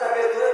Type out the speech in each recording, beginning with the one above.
sabedoria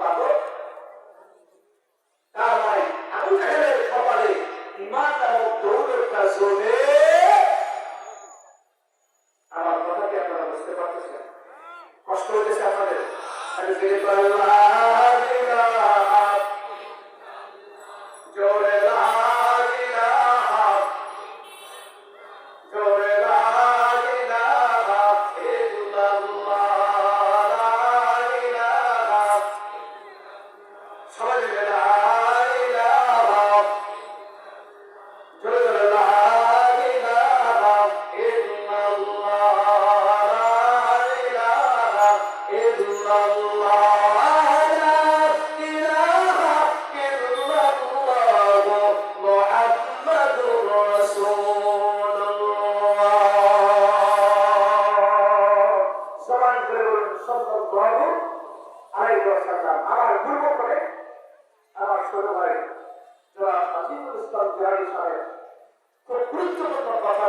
পাবো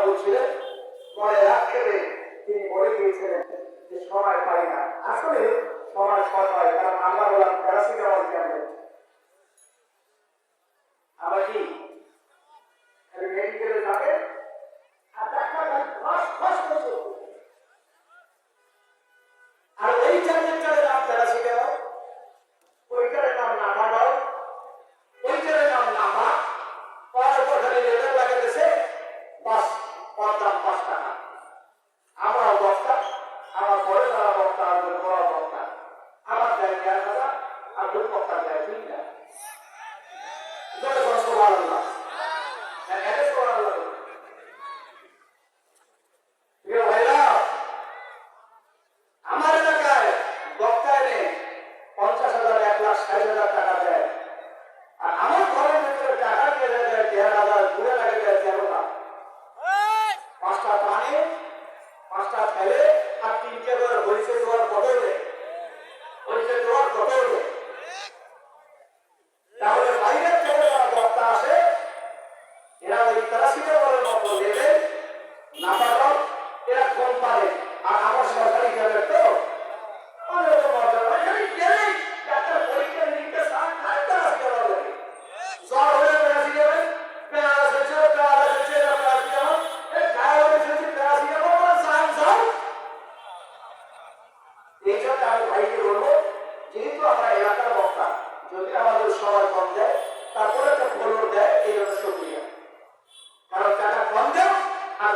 বলছিলেন পরে আক্ষেপে তিনি বলে গিয়েছিলেন যে সময় পাই না। আসলে সময় সময় পাই কারণ আমরা বললাম প্যারাসিটামল ট্যাবলেট আবার কি মেডিকেলে যাবেন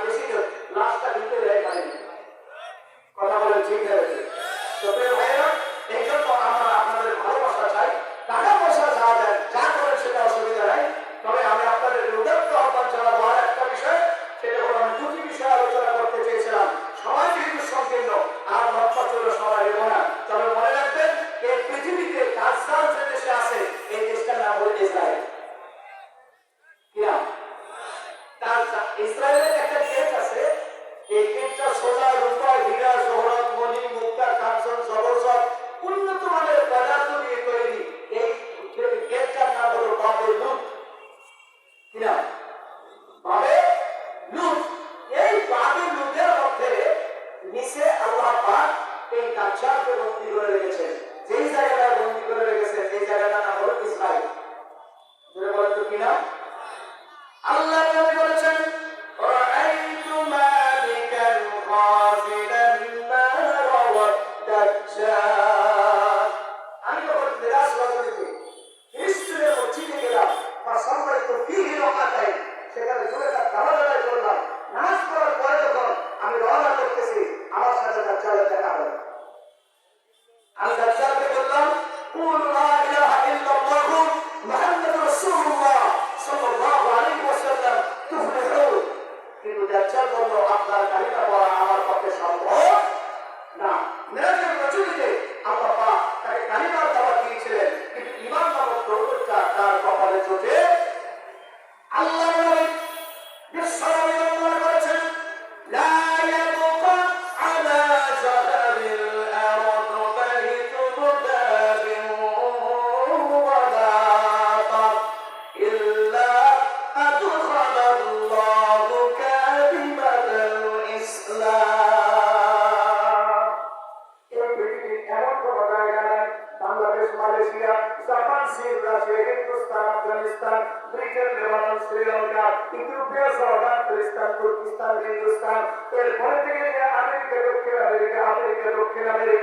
বেশি লাশটা ঢুকতে দেয় পারেনি নিচে আল্লাহ পাক এই কাঁচাকে বন্দি করে রেখেছেন। যেই জায়গাটা বন্দী করে রেখেছেন সেই জায়গাটা নাম হলো ইসরায়েল বলেন তো কিনা আল্লাহ বলেছেন? হিন্দুস্তান এরপরে থেকে আমেরিকা দক্ষিণ আমেরিকা আমেরিকা দক্ষিণ আমেরিকা